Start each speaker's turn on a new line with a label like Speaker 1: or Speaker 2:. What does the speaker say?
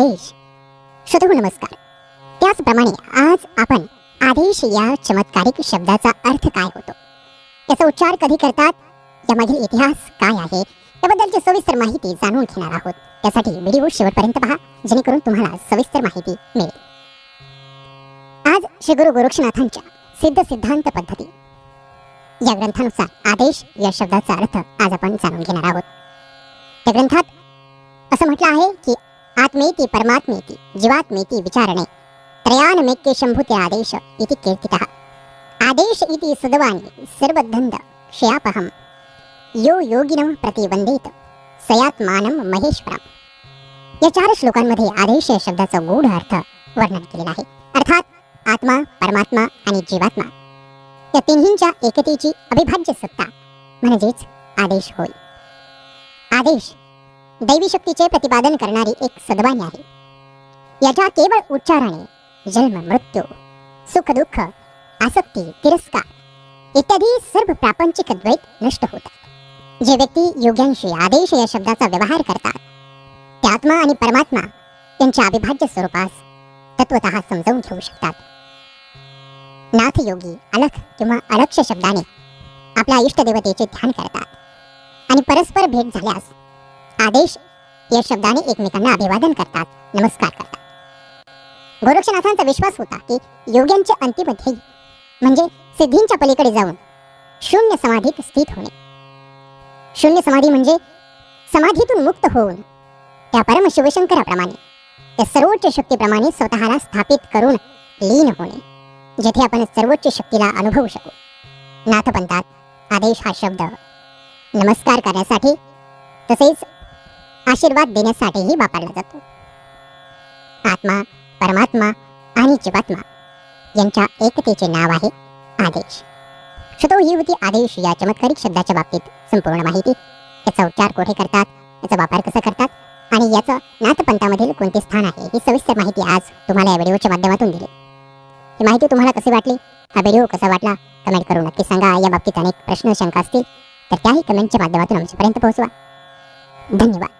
Speaker 1: आदेश श्रोतू नमस्कार. त्याचप्रमाणे आज आपण आदेश या चमत्कारिक शब्दाचा अर्थ काय होतो? त्याचा उच्चार कधी करतात? यामागील इतिहास काय आहे? याबद्दलची सविस्तर माहिती जाणून घेणार आहोत. त्यासाठी व्हिडिओ शेवटपर्यंत पहा जेणेकरून तुम्हाला सविस्तर माहिती मिळेल. आज श्री गुरु गोरक्षनाथांच्या सिद्ध सिद्धांत पद्धती. या ग्रंथानुसार आदेश या शब्दाचा अर्थ आज आपण जाणून घेणार आहोत. त्या ग्रंथात असं म्हटलं आहे की आत्मेति परमात्मेति जीवात्मेति विचारणे। त्रयानमेक्य शम्भुते आदेश इति कीर्तितः। आदेश इति सदवानि सर्वधंद क्षयापहं यो योगिनं प्रति प्रतिवंदेत सयात्मानं महेश्वरम। या चार श्लोकांमध्ये आदेश या शब्दाचा गूढ अर्थ वर्णन केलेला आहे. अर्थात आत्मा परमात्मा आणि जीवात्मा. या तिन्हींच्या एकतेची अविभाज्य सत्ता म्हणजेच आदेश होय. आदेश दैवी शक्तीचे प्रतिपादन करणारी एक सद्वाणी आहे. याच्या केवळ उच्चाराने जन्म मृत्यू सुख दुःख आसक्ती तिरस्कार इत्यादी सर्व प्रापंचिक द्वैत नष्ट होतात. जे व्यक्ती योग्यांशी आदेश या शब्दाचा व्यवहार करतात ते आत्मा आणि परमात्मा त्यांच्या अविभाज्य स्वरूपास तत्वत समजावून घेऊ शकतात. नाथ योगी अलख किंवा अलक्ष शब्दाने आपल्या इष्टदेवतेचे ध्यान करतात आणि परस्पर भेट झाल्यास आदेश. या शब्दाने एकमेकांना अभिवादन करतात नमस्कार करतात. गोरक्षनाथांचा विश्वास होता की योग्यांचे अंतिम ध्येय म्हणजे सिद्धींच्या पलीकडे जाऊन शून्य समाधीत स्थित होणे. शून्य समाधी म्हणजे समाधीतून मुक्त होऊन त्या परम शिवशंकराप्रमाणे त्या सर्वोच्च शक्तीप्रमाणे स्वतःला स्थापित करून लीन होणे जेथे आपण सर्वोच्च शक्तीला अनुभवू शकू. नाथपंथात आदेश हा शब्द नमस्कार करण्यासाठी तसेच आशीर्वाद देण्यासाठीही वापरला जातो. आत्मा परमात्मा आणि जीवात्मा यांच्या एकतेचे नाव आहे आदेश. श्रोतो ही होती आदेश या चमत्कारिक शब्दाच्या बाबतीत संपूर्ण माहिती. त्याचा उच्चार कोठे करतात? त्याचा वापर कसा करतात? आणि याचं नाथपंथामधील कोणते स्थान आहे? ही सविस्तर माहिती आज तुम्हाला या व्हिडिओच्या माध्यमातून दिली. ही माहिती तुम्हाला कशी वाटली? हा व्हिडिओ कसा वाटला? कमेंट करून नक्की सांगा. या बाबतीत अनेक प्रश्न शंका असतील तर त्याही कमेंटच्या माध्यमातून आमच्यापर्यंत पोहोचवा. धन्यवाद.